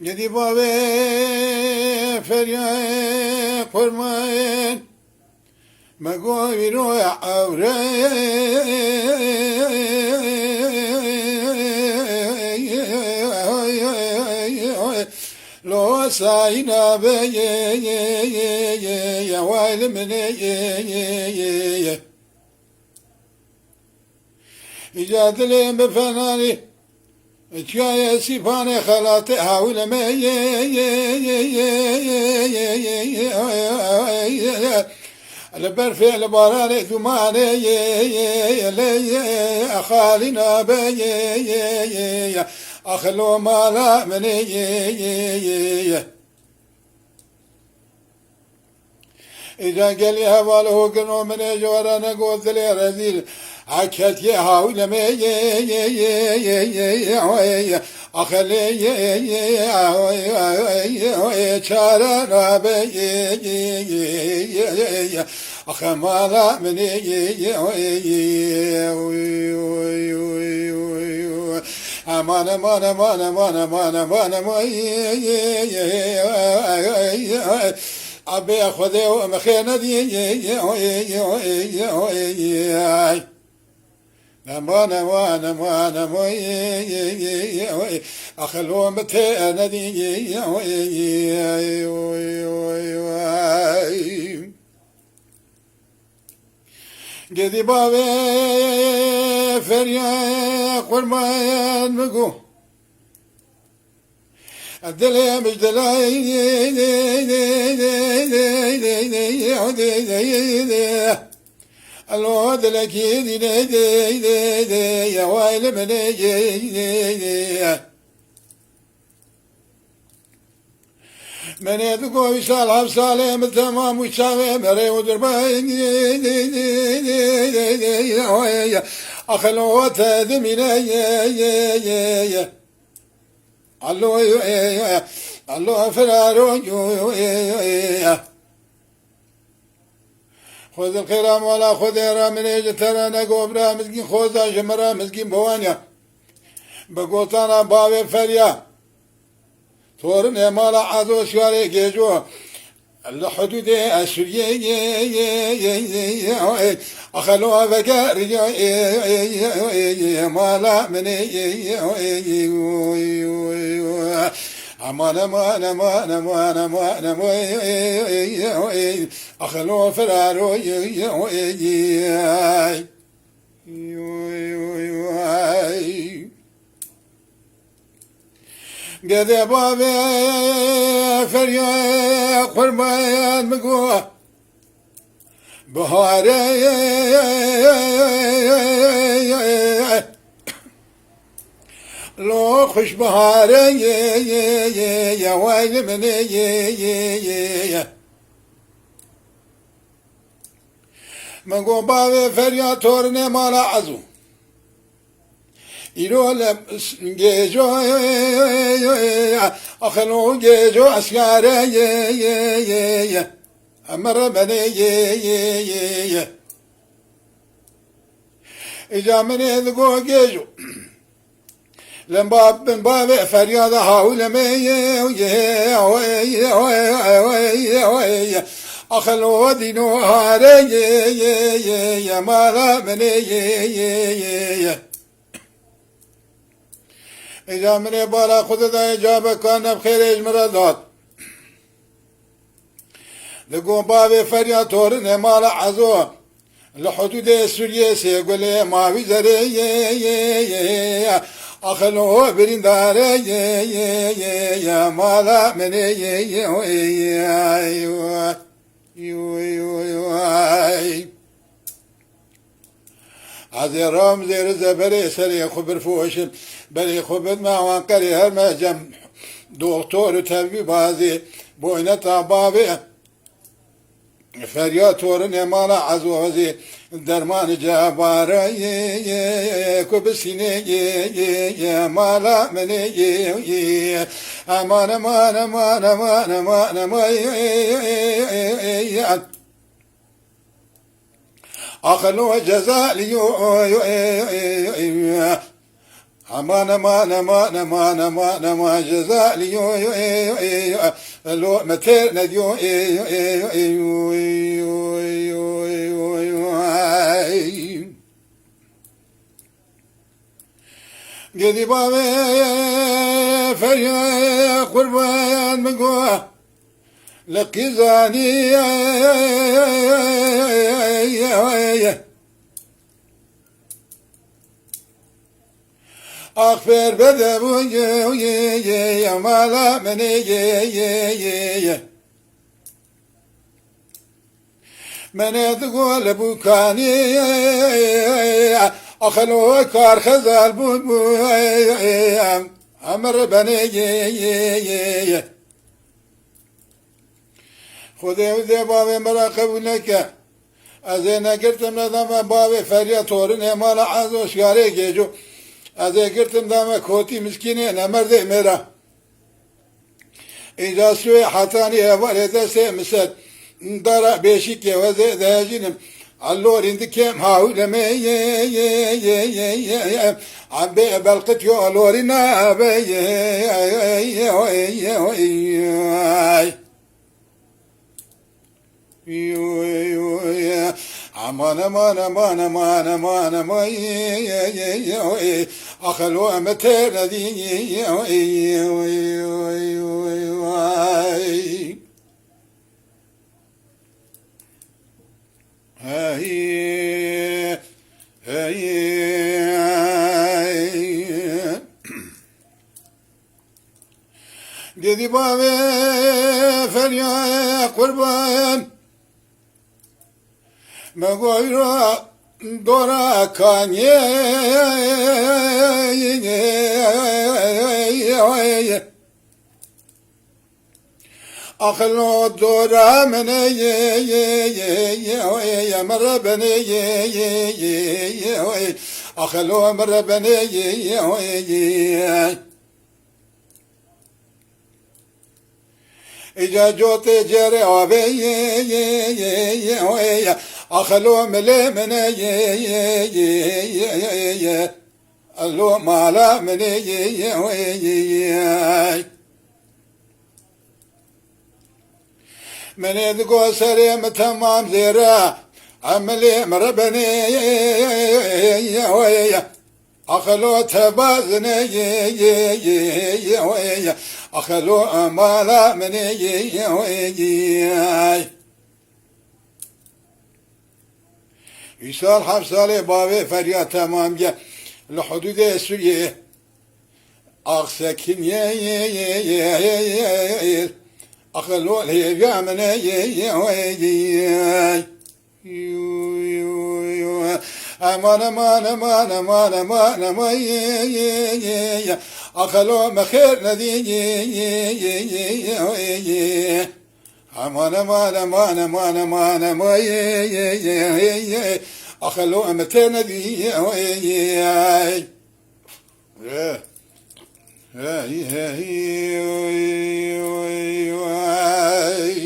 Gidi babe feryat kurmayın. Megoviru avre Lo sayna be ye ye ye ye ye Vayl mine ye ye ye ye İcadile be fenani يا سيفاني خلات هاول ما لبر في البرار ثمان أخالنا بي أخلو يا يا يا إذا قال يا هواله قنو من جوارانا قوت لي رزيل عكلت يا هاول ما أخلي شارا ربي أخمالا مني aman aman aman aman aman aman aman أبي أخذ مخينا دي نمو نمو نمو نمو أخلو متأنا دي جدي بابي فريا قرمان مقو الدليل مش دليل العود لكيد ليدي ليدي يا ويل مني من يدكو يسال عب سالم تمام وشاغي مري ودر باين أخلو تدمينا يا يا يا يا الله يا الله فرارون يا يا خذ القرام ولا خذ يرى من ايج ترى نقو برا مزقين خوزا جمرا مزقين بوانيا بقوتانا باوي فريا تورن امالا عزو شواري جيجو الحدود السورية أخلوها فقار مالا من أمان أمان أمان أمان أمان أخلو فرارو قذي بابي فريا قربان بهاري لو خوش بهاره یه یه یه یه ویل منه یه یه یه یه من گم باوی فریاد تورنه مالا عزو İrole geco akhelo geco askare ye ye ye ye amara bene ye ye ye ye icamene go geco لما بن باب فرياد هاول مي أخل ودينو هاري ما لا مني إذا مني بارا خذ ذا إجابة كان بخير إجمرا دات لقوم بابي فرياد تورن ما لا عزوه لحدود سوريا سيقول ما في زريه Akılo birin dare ye ye ye ye mala mene ye ye o ye ye yo yo yo ay عذيرهم زير زبري سري خبر فوشم بري خبر ما وانقري هرمجم دكتور تبي بازي بوينة بابي فریاد تورن مالا عزوزی درمان جباره کبسینه مالا منه امان امان امان امان امان امان أخلو جزالي aman aman aman aman aman aman cezali yo yo yo yo lo meter ne diyor yo yo yo Gidip ave feryat kurban mı go Lekizani Akber bede bu ye ye ye yamala mene ye ye ye ye Mene de gole bu kani Akhelo kar khazal bu bu Amr beni ye ye ye ye خدا وده باب مرا قبول نکه از این نگرتم ندم باب فریاد تورن امال از وشگاره گیجو از این گرتم دم کوتی مسکینه نمرده مرا اینجا سوی حتانی اول دسته مسد دارا بیشی که وزه اللورين كيم هاو لما عم يا يا يا عمان مان مان مان مان يا أخلو أمتر ذي Hey, hey, Dedi bana feryat kurban. Megoyra dora kanye Akıllı dura mene ye ye ye ye oy yamara bene ye ye ye ye oy akıllı amara bene ye ye oy ye İcacot ecere ave ye ye ye ye oy ya akıllı mele mene ye ye ye ye ye ye Allah mala mene ye ye oy ye ye من يدقو سريم تمام زيرا عملي مربني أخلو تبازن أخلو مالا من يسال حفصالي بابي فريات تمام جا لحدود سوريا أغسكين يا يا يا يا يا يا أخلو لي جامنا أخلولي قامنا يي ويجي أمان أمان أمان يا يا يا يا أخلو مخير نذي يي أمان أمان يا يا يا يا يا أخلو أمتنا ذي يي Yeah. Hey hey hey hey hey